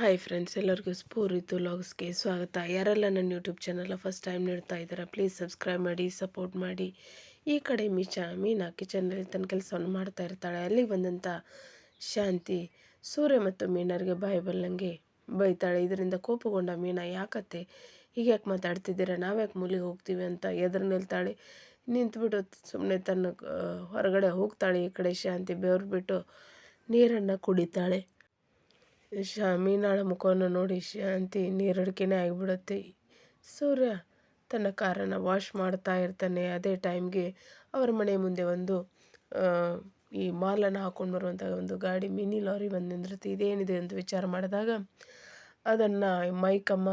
Hi friends ಎಲ್ಲರಿಗೂ ಸ್ಫೂರಿತು ಲಾಗ್ಸ್ಗೆ ಸ್ವಾಗತ. ಯಾರೆಲ್ಲ ನನ್ನ ಯೂಟ್ಯೂಬ್ ಚಾನಲ್ ಫಸ್ಟ್ ಟೈಮ್ ನೋಡ್ತಾ ಇದ್ದಾರೆ ಪ್ಲೀಸ್ ಸಬ್ಸ್ಕ್ರೈಬ್ ಮಾಡಿ ಸಪೋರ್ಟ್ ಮಾಡಿ. ಈ ಕಡೆ ಮೀಚಾ ಮೀನಾ ಕಿಚನಲ್ಲಿ ತನ್ನ ಕೆಲಸವನ್ನು ಮಾಡ್ತಾ ಇರ್ತಾಳೆ. ಅಲ್ಲಿಗೆ ಬಂದಂಥ ಶಾಂತಿ, ಸೂರ್ಯ ಮತ್ತು ಮೀನರಿಗೆ ಬಾಯಿ ಬಲ್ಲಂಗೆ ಬೈತಾಳೆ. ಇದರಿಂದ ಕೋಪಗೊಂಡ ಮೀನಾ, ಯಾಕತ್ತೆ? ಹೀಗೆ ಯಾಕೆ ಮಾತಾಡ್ತಿದ್ದೀರಾ? ನಾವ್ಯಾಕೆ ಮೂಲಿಗೆ ಹೋಗ್ತೀವಿ ಅಂತ ಎದುರು ನಿಲ್ತಾಳೆ. ನಿಂತುಬಿಟ್ಟು ಸುಮ್ಮನೆ ತನ್ನ ಹೊರಗಡೆ ಹೋಗ್ತಾಳೆ ಈ ಕಡೆ ಶಾಂತಿ. ಬೆವ್ರು ಬಿಟ್ಟು ನೀರನ್ನು ಕುಡಿತಾಳೆ. ಶಾ ಮೀನಾಳ ಮುಖವನ್ನು ನೋಡಿ ಶಾಂತಿ ನೀರಡಿಕೆನೇ ಆಗಿಬಿಡುತ್ತೆ. ಸೂರ್ಯ ತನ್ನ ಕಾರನ್ನು ವಾಶ್ ಮಾಡ್ತಾ ಇರ್ತಾನೆ. ಅದೇ ಟೈಮ್ಗೆ ಅವರ ಮನೆ ಮುಂದೆ ಒಂದು ಈ ಮಾಲನ್ನು ಹಾಕ್ಕೊಂಡು ಬರುವಂಥ ಒಂದು ಗಾಡಿ, ಮಿನಿ ಲಾರಿ ಬಂದು ನಿಂದಿರುತ್ತೆ ಇದೇನಿದೆ ಅಂತ ವಿಚಾರ ಮಾಡಿದಾಗ ಅದನ್ನು ಮೈಕಮ್ಮ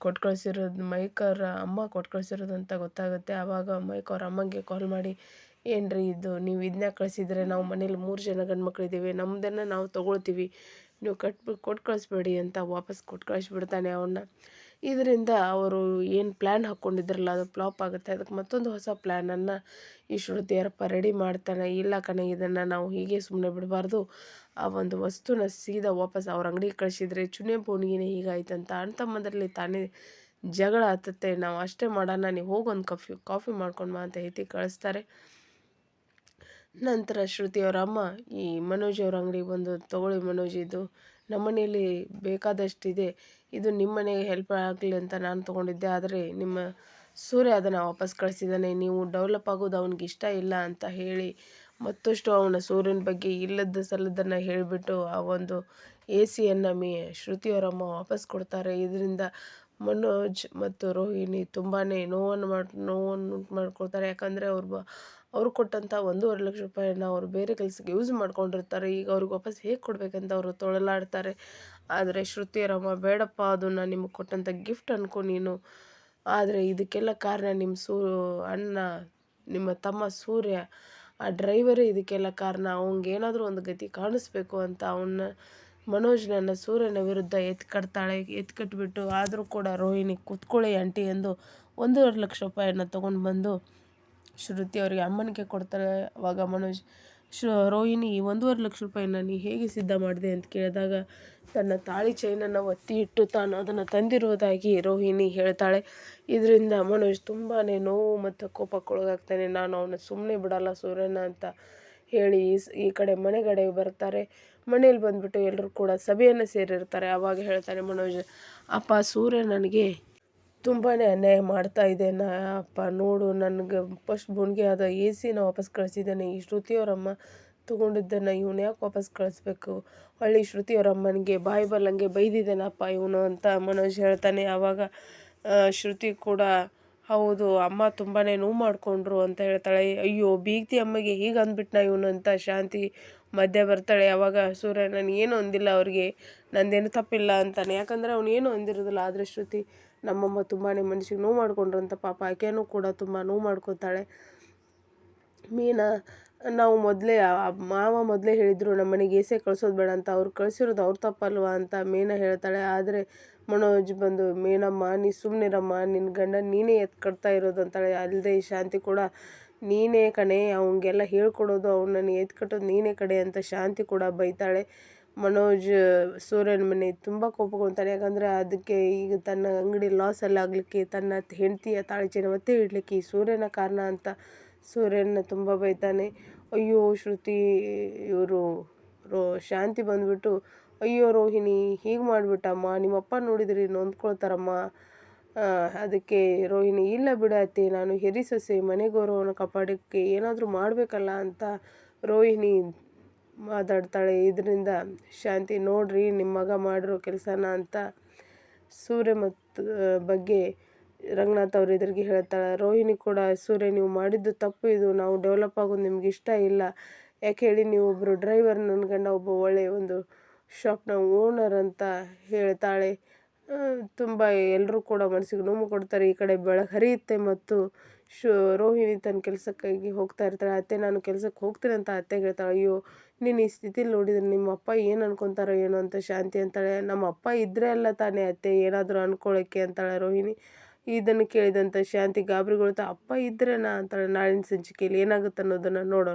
ಕೊಟ್ಟು ಕಳಿಸಿರೋದು ಮೈಕವ್ರ ಅಮ್ಮ ಕೊಟ್ಟು ಕಳಿಸಿರೋದು ಅಂತ ಗೊತ್ತಾಗುತ್ತೆ. ಆವಾಗ ಮೈಕ್ ಅವ್ರ ಅಮ್ಮಂಗೆ ಕಾಲ್ ಮಾಡಿ, ಏನ್ರಿ ಇದು? ನೀವು ಇದನ್ನ ಕಳಿಸಿದ್ರೆ ನಾವು ಮನೇಲಿ ಮೂರು ಜನ ಗಂಡು ಮಕ್ಕಳಿದ್ದೀವಿ ನಮ್ಮದನ್ನು ನಾವು ತೊಗೊಳ್ತೀವಿ. ನೀವು ಕಟ್ಬಿ ಕೊಟ್ಟು ಕಳಿಸ್ಬೇಡಿ ಅಂತ ವಾಪಸ್ ಕೊಟ್ಟು ಕಳಿಸ್ಬಿಡ್ತಾನೆ ಅವನ್ನ ಇದರಿಂದ ಅವರು ಏನು ಪ್ಲ್ಯಾನ್ ಹಾಕ್ಕೊಂಡಿದ್ರಲ್ಲ ಅದು ಫ್ಲಾಪ್ ಆಗುತ್ತೆ. ಅದಕ್ಕೆ ಮತ್ತೊಂದು ಹೊಸ ಪ್ಲ್ಯಾನನ್ನು ಈ ಶ್ರುತಿಯರಪ್ಪ ರೆಡಿ ಮಾಡ್ತಾನೆ. ಇಲ್ಲ ಕಣೆ, ಇದನ್ನು ನಾವು ಹೀಗೆ ಸುಮ್ಮನೆ ಬಿಡಬಾರ್ದು. ಆ ಒಂದು ವಸ್ತುನ ಸೀದಾ ವಾಪಸ್ ಅವ್ರ ಅಂಗಡಿಗೆ ಕಳಿಸಿದ್ರೆ ಚುನೆ ಅಂತ. ಹೀಗಾಯ್ತಂತ ಅಣ್ಣ ತಾನೇ ಜಗಳ ಹತ್ತತ್ತೆ ನಾವು ಅಷ್ಟೇ ಮಾಡೋಣ, ನೀವು ಹೋಗಿ ಒಂದು ಕಾಫಿ ಕಾಫಿ ಮಾಡ್ಕೊಂಡು ಬಾ ಅಂತ ಹೇತಿ ಕಳಿಸ್ತಾರೆ. ನಂತರ ಶ್ರುತಿಯವರ ಅಮ್ಮ, ಈ ಮನೋಜ್ ಅವ್ರ ಅಂಗಡಿಗೆ ಬಂದು ತೊಗೊಳ್ಳಿ ಮನೋಜ್ ಇದು. ನಮ್ಮ ಮನೆಯಲ್ಲಿ ಬೇಕಾದಷ್ಟಿದೆ. ಇದು ನಿಮ್ಮ ಮನೆಗೆ ಹೆಲ್ಪ್ ಆಗಲಿ ಅಂತ ನಾನು ತೊಗೊಂಡಿದ್ದೆ. ಆದರೆ ನಿಮ್ಮ ಸೂರ್ಯ ಅದನ್ನು ವಾಪಸ್ ಕಳಿಸಿದ್ದಾನೆ ನೀವು ಡೆವಲಪ್ ಆಗೋದು ಅವನಿಗೆ ಇಷ್ಟ ಇಲ್ಲ ಅಂತ ಹೇಳಿ ಮತ್ತಷ್ಟು ಅವನ ಸೂರ್ಯನ ಬಗ್ಗೆ ಇಲ್ಲದ ಸಲ್ಲದನ್ನು ಹೇಳಿಬಿಟ್ಟು ಆ ಒಂದು ಎ ಸಿಯನ್ನು ಮೀ ಶ್ರುತಿಯವರಮ್ಮ ವಾಪಸ್ ಕೊಡ್ತಾರೆ. ಇದರಿಂದ ಮನೋಜ್ ಮತ್ತು ರೋಹಿಣಿ ತುಂಬಾ ನೋವನ್ನು ಮಾಡಿ, ನೋವನ್ನು ಉಂಟು ಮಾಡ್ಕೊಳ್ತಾರೆ. ಯಾಕಂದರೆ ಅವ್ರು ಅವರು ಕೊಟ್ಟಂಥ ಒಂದೂವರೆ ಲಕ್ಷ ರೂಪಾಯಿಯನ್ನು ಅವರು ಬೇರೆ ಕೆಲಸಕ್ಕೆ ಯೂಸ್ ಮಾಡ್ಕೊಂಡಿರ್ತಾರೆ. ಈಗ ಅವ್ರಿಗೆ ವಾಪಸ್ ಹೇಗೆ ಕೊಡಬೇಕಂತ ಅವರು ತೊಳಲಾಡ್ತಾರೆ. ಆದರೆ ಶ್ರುತಿಯರಮ್ಮ ಬೇಡಪ್ಪ, ಅದು ನಾನು ನಿಮಗೆ ಕೊಟ್ಟಂಥ ಗಿಫ್ಟ್ ಅನ್ಕೊ ನೀನು. ಆದರೆ ಇದಕ್ಕೆಲ್ಲ ಕಾರಣ ನಿಮ್ಮ ಸೂ, ಅಣ್ಣ, ನಿಮ್ಮ ತಮ್ಮ ಸೂರ್ಯ. ಆ ಡ್ರೈವರೇ ಇದಕ್ಕೆಲ್ಲ ಕಾರಣ. ಅವ್ನಿಗೆ ಏನಾದರೂ ಒಂದು ಗತಿ ಕಾಣಿಸ್ಬೇಕು ಅಂತ ಅವನ್ನ ಮನೋಜ್ನನ್ನು ಸೂರ್ಯನ ವಿರುದ್ಧ ಎತ್ಕಟ್ತಾಳೆ ಎತ್ಕಟ್ಬಿಟ್ಟು ಆದರೂ ಕೂಡ ರೋಹಿಣಿ ಕೂತ್ಕೊಳ್ಳಿ ಆಂಟಿ ಎಂದು ಒಂದೂವರೆ ಲಕ್ಷ ರೂಪಾಯಿಯನ್ನು ತೊಗೊಂಡು ಬಂದು ಶ್ರುತಿ ಅವರಿಗೆ ಅಮ್ಮನಿಗೆ ಕೊಡ್ತಾಳೆ. ಆವಾಗ ಮನೋಜ್ ರೋಹಿಣಿ ರೋಹಿಣಿ ಒಂದೂವರೆ ಲಕ್ಷ ರೂಪಾಯಿನ ನೀ ಹೇಗೆ ಸಿದ್ಧ ಮಾಡಿದೆ? ಅಂತ ಕೇಳಿದಾಗ ತನ್ನ ತಾಳಿ ಚೈನನ್ನು ಒತ್ತಿ ಇಟ್ಟು ತಾನು ಅದನ್ನು ತಂದಿರುವುದಾಗಿ ರೋಹಿಣಿ ಹೇಳ್ತಾಳೆ. ಇದರಿಂದ ಮನೋಜ್ ತುಂಬಾ ನೋವು ಮತ್ತು ಕೋಪಕ್ಕೊಳಗಾಗ್ತಾನೆ. ನಾನು ಅವನ ಸುಮ್ಮನೆ ಬಿಡಲ್ಲ ಸೂರ್ಯನ ಅಂತ ಹೇಳಿ ಈ ಕಡೆ ಮನೆಗಡೆ ಬರ್ತಾರೆ. ಮನೇಲಿ ಬಂದುಬಿಟ್ಟು ಎಲ್ಲರೂ ಕೂಡ ಸಭೆಯನ್ನು ಸೇರಿರ್ತಾರೆ. ಆವಾಗ ಹೇಳ್ತಾನೆ ಮನೋಜ್, ಅಪ್ಪ, ಸೂರ್ಯ ನನಗೆ ತುಂಬಾ ಅನ್ಯಾಯ ಮಾಡ್ತಾ ಇದೆ. ಅಪ್ಪ, ನೋಡು, ನನಗೆ ಫಸ್ಟ್ ಬುಣ್ಗೆ ಆದ ಎ ಸಿನ ವಾಪಸ್ ಕಳಿಸಿದ್ದಾನೆ. ಈ ಶ್ರುತಿಯವರಮ್ಮ ತೊಗೊಂಡಿದ್ದನ್ನು ಇವನು ಯಾಕೆ ವಾಪಸ್ ಕಳಿಸ್ಬೇಕು? ಹೊಳ್ಳಿ ಶ್ರುತಿಯವರಮ್ಮನಿಗೆ ಬಾಯಿ ಬಲ್ಲಂಗೆ ಬೈದಿದ್ದೇನಪ್ಪ ಇವನು ಅಂತ ಮನೋಜ್ ಹೇಳ್ತಾನೆ. ಆವಾಗ ಶ್ರುತಿ ಕೂಡ, ಹೌದು, ಅಮ್ಮ ತುಂಬಾ ನೋವು ಮಾಡಿಕೊಂಡ್ರು ಅಂತ ಹೇಳ್ತಾಳೆ. ಅಯ್ಯೋ, ಬೀಗ್ತಿ ಅಮ್ಮಗೆ ಹೀಗೆ ಅಂದ್ಬಿಟ್ನ ಇವನು ಅಂತ ಶಾಂತಿ ಮಧ್ಯೆ ಬರ್ತಾಳೆ, ಯಾವಾಗ ಸೂರ್ಯ ನಾನು ಏನು ಅಂದಿಲ್ಲ ಅವ್ರಿಗೆ, ನಂದೇನು ತಪ್ಪಿಲ್ಲ ಅಂತಾನೆ. ಯಾಕಂದರೆ ಅವನು ಏನು ಅಂದಿರೋದಿಲ್ಲ. ಆದರೆ ಶ್ರುತಿ ನಮ್ಮಮ್ಮ ತುಂಬಾ ಮನಸ್ಸಿಗೆ ನೋವು ಮಾಡ್ಕೊಂಡ್ರಂತ ಪಾಪ. ಆಕೆಯೂ ಕೂಡ ತುಂಬ ನೋವು ಮಾಡ್ಕೋತಾಳೆ. ಮೀನಾ, ನಾವು ಮೊದಲೇ ಮಾವ ಮೊದಲೇ ಹೇಳಿದರು, ನಮ್ಮ ಮನೆಗೆ ಏಸೆ ಕಳಿಸೋದು ಬೇಡ ಅಂತ. ಅವ್ರು ಕಳಿಸಿರೋದು ಅವ್ರ ತಪ್ಪಲ್ವಾ ಅಂತ ಮೀನಾ ಹೇಳ್ತಾಳೆ. ಆದರೆ ಮನೋಜ್ ಬಂದು, ಮೀನಮ್ಮ, ನೀ ಸುಮ್ಮನಿರಮ್ಮ ನಿನ್ನ ಗಂಡ ನೀನೇ ಎತ್ಕಡ್ತಾ ಇರೋದು ಅಂತಾಳೆ. ಅಲ್ಲದೆ ಶಾಂತಿ ಕೂಡ ನೀನೇ ಕಣೆ ಅವನಿಗೆಲ್ಲ ಹೇಳ್ಕೊಡೋದು ಅವನನ್ನು ಎತ್ಕಟ್ಟೋದು ನೀನೇ ಕಡೆ ಅಂತ ಶಾಂತಿ ಕೂಡ ಬೈತಾಳೆ. ಮನೋಜ್, ಸೂರ್ಯನ ಮನೆ ತುಂಬ ಕೋಪಗೊಳ್ತಾನೆ ಯಾಕಂದರೆ ಅದಕ್ಕೆ ಈಗ ತನ್ನ ಅಂಗಡಿ ಲಾಸಲ್ಲಿ ಆಗಲಿಕ್ಕೆ, ತನ್ನ ಹೆಂಡತಿಯ ತಾಳಿಚೆನ ಮತ್ತೆ ಇಡಲಿಕ್ಕೆ ಈ ಸೂರ್ಯನ ಕಾರಣ ಅಂತ ಸೂರ್ಯನ ತುಂಬ ಬೈತಾನೆ. ಅಯ್ಯೋ ಶ್ರುತಿ, ಇವರು ರೋ, ಶಾಂತಿ ಬಂದುಬಿಟ್ಟು, ಅಯ್ಯೋ ರೋಹಿಣಿ, ಹೀಗೆ ಮಾಡಿಬಿಟ್ಟಮ್ಮ, ನಿಮ್ಮಪ್ಪ ನೋಡಿದ್ರಿ ನೊಂದ್ಕೊಳ್ತಾರಮ್ಮ ಅದಕ್ಕೆ ರೋಹಿಣಿ, ಇಲ್ಲ ಬಿಡತ್ತೆ ನಾನು ಹಿರಿ ಸೊಸೆ, ಮನೆ ಗೌರವವನ್ನು ಕಾಪಾಡೋಕ್ಕೆ ಏನಾದರೂ ಮಾಡಬೇಕಲ್ಲ ಅಂತ ರೋಹಿಣಿ ಮಾತಾಡ್ತಾಳೆ. ಇದರಿಂದ ಶಾಂತಿ, ನೋಡ್ರಿ ನಿಮ್ಮ ಮಗ ಮಾಡಿರೋ ಕೆಲಸನ ಅಂತ ಸೂರ್ಯ ಮತ್ತು ಬಗ್ಗೆ ರಂಗನಾಥ್ ಅವ್ರ ಎದುರಿಗೆ ಹೇಳ್ತಾಳೆ. ರೋಹಿಣಿ ಕೂಡ, ಸೂರ್ಯ, ನೀವು ಮಾಡಿದ್ದು ತಪ್ಪು ಇದು, ನಾವು ಡೆವಲಪ್ ಆಗೋದು ನಿಮ್ಗೆ ಇಷ್ಟ ಇಲ್ಲ. ಯಾಕೆ ಹೇಳಿ, ನೀವು ಒಬ್ಬರು ಡ್ರೈವರ್ ನನ್ನ ಗಂಡ ಒಬ್ಬ ಒಳ್ಳೆಯ ಒಂದು ಶಾಪ್ನ ಓನರ್ ಅಂತ ಹೇಳ್ತಾಳೆ. ತುಂಬ ಎಲ್ಲರೂ ಕೂಡ ಮನಸ್ಸಿಗೆ ನೋವು ಕೊಡ್ತಾರೆ. ಈ ಕಡೆ ಬೆಳಕು ಹರಿಯುತ್ತೆ ಮತ್ತು ಶು, ರೋಹಿಣಿ ತನ್ನ ಕೆಲಸಕ್ಕಾಗಿ ಹೋಗ್ತಾ ಇರ್ತಾಳೆ. ಅತ್ತೆ, ನಾನು ಕೆಲಸಕ್ಕೆ ಹೋಗ್ತೀನಿ ಅಂತ ಅತ್ತೆ ಹೇಳ್ತಾಳೆ. ಅಯ್ಯೋ, ನೀನು ಈ ಸ್ಥಿತಿಲಿ ನೋಡಿದ್ರೆ ನಿಮ್ಮ ಅಪ್ಪ ಏನು ಅನ್ಕೊತಾರೋ ಏನೋ ಅಂತ ಶಾಂತಿ ಅಂತಾಳೆ. ನಮ್ಮ ಅಪ್ಪ ಇದ್ದರೆ ಅಲ್ಲ ತಾನೇ ಅತ್ತೆ, ಏನಾದರೂ ಅನ್ಕೊಳ್ಳೋಕ್ಕೆ ಅಂತಾಳೆ ರೋಹಿಣಿ. ಇದನ್ನು ಕೇಳಿದಂಥ ಶಾಂತಿ ಗಾಬರಿಗೊಳ್ತಾ, ಅಪ್ಪ ಇದ್ರೇನಾ? ಅಂತಾಳೆ ನಾಳಿನ ಸಂಚಿಕೆಯಲ್ಲಿ. ಏನಾಗುತ್ತೆ ಅನ್ನೋದನ್ನು ನೋಡೋಣ.